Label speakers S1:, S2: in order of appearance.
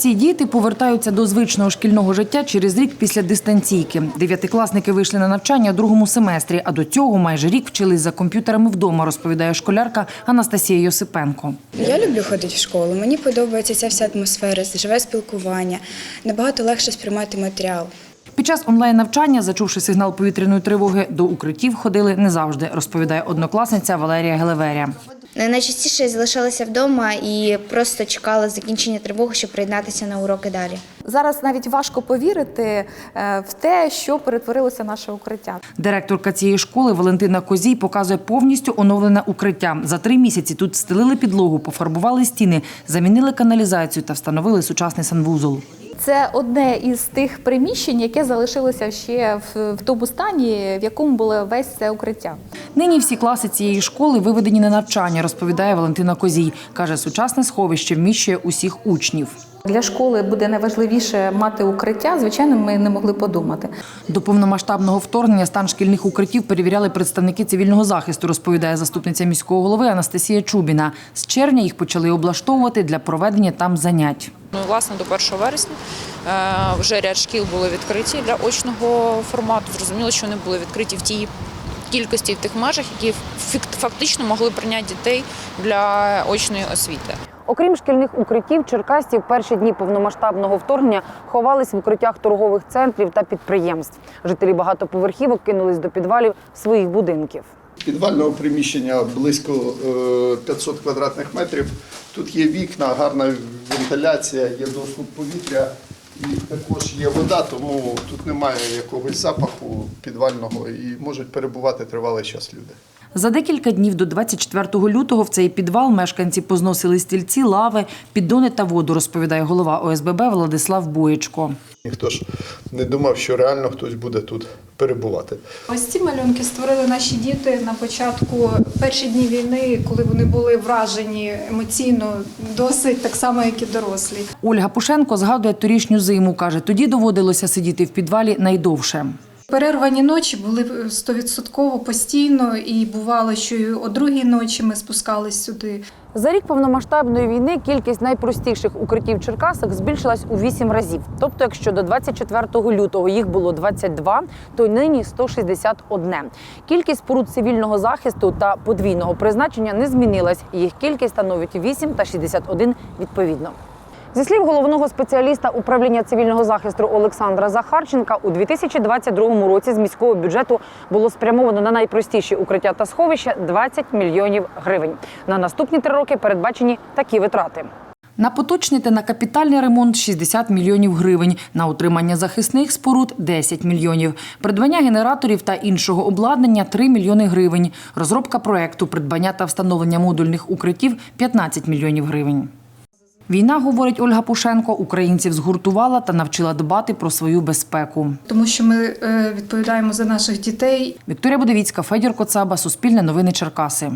S1: Ці діти повертаються до звичного шкільного життя через рік після дистанційки. Дев'ятикласники вийшли на навчання у другому семестрі, а до цього майже рік вчились за комп'ютерами вдома, розповідає школярка Анастасія Йосипенко.
S2: Я люблю ходити в школу. Мені подобається ця вся атмосфера, живе спілкування. Набагато легше сприймати матеріал.
S1: Під час онлайн-навчання, зачувши сигнал повітряної тривоги, до укриттів ходили не завжди, розповідає однокласниця Валерія Гелеверя.
S3: Найчастіше я залишалася вдома і просто чекала закінчення тривоги, щоб приєднатися на уроки далі.
S4: Зараз навіть важко повірити е, в те, що перетворилося наше укриття.
S1: Директорка цієї школи Валентина Козій показує повністю оновлене укриття. За три місяці тут стелили підлогу, пофарбували стіни, замінили каналізацію та встановили сучасний санвузол.
S4: Це одне із тих приміщень, яке залишилося ще в, в тому стані, в якому було весь це укриття.
S1: Нині всі класи цієї школи виведені на навчання, розповідає Валентина Козій. Каже, сучасне сховище вміщує усіх учнів.
S4: Для школи буде найважливіше мати укриття. Звичайно, ми не могли подумати.
S1: До повномасштабного вторгнення стан шкільних укриттів перевіряли представники цивільного захисту, розповідає заступниця міського голови Анастасія Чубіна. З червня їх почали облаштовувати для проведення там занять.
S5: Ну, власне, до 1 вересня е, вже ряд шкіл були відкриті для очного формату. Зрозуміло, що вони були відкриті в тій кількості, в тих межах, які фактично могли прийняти дітей для очної освіти.
S1: Окрім шкільних укриттів, черкасці в перші дні повномасштабного вторгнення ховались в укриттях торгових центрів та підприємств. Жителі багатоповерхівок кинулись до підвалів своїх будинків.
S6: Підвального приміщення близько е, 500 квадратних метрів. Тут є вікна, гарна вентиляція, є доступ повітря і також є вода, тому тут немає якогось запаху підвального і можуть перебувати тривалий час люди.
S1: За декілька днів до 24 лютого в цей підвал мешканці позносили стільці, лави, піддони та воду, розповідає голова ОСББ Владислав Боєчко.
S6: Ніхто ж не думав, що реально хтось буде тут перебувати.
S7: Ось ці малюнки створили наші діти на початку перші дні війни, коли вони були вражені емоційно досить так само, як і дорослі.
S1: Ольга Пушенко згадує торішню зиму. Каже, тоді доводилося сидіти в підвалі найдовше.
S7: Перервані ночі були стовідсотково постійно, і бувало, що і о другій ночі ми спускались сюди.
S1: За рік повномасштабної війни кількість найпростіших укриттів Черкасах збільшилась у 8 разів. Тобто, якщо до 24 лютого їх було 22, то нині 161. Кількість споруд цивільного захисту та подвійного призначення не змінилась. Їх кількість становить 8 та 61 відповідно. Зі слів головного спеціаліста управління цивільного захисту Олександра Захарченка, у 2022 році з міського бюджету було спрямовано на найпростіші укриття та сховища 20 мільйонів гривень. На наступні три роки передбачені такі витрати. На поточний та на капітальний ремонт 60 мільйонів гривень, на утримання захисних споруд 10 мільйонів, придбання генераторів та іншого обладнання 3 мільйони гривень, розробка проекту, придбання та встановлення модульних укриттів 15 мільйонів гривень. Війна, говорить Ольга Пушенко, українців згуртувала та навчила дбати про свою безпеку.
S7: Тому що ми е, відповідаємо за наших дітей
S1: Вікторія Будовіцька, Федір Коцаба, Суспільне новини Черкаси.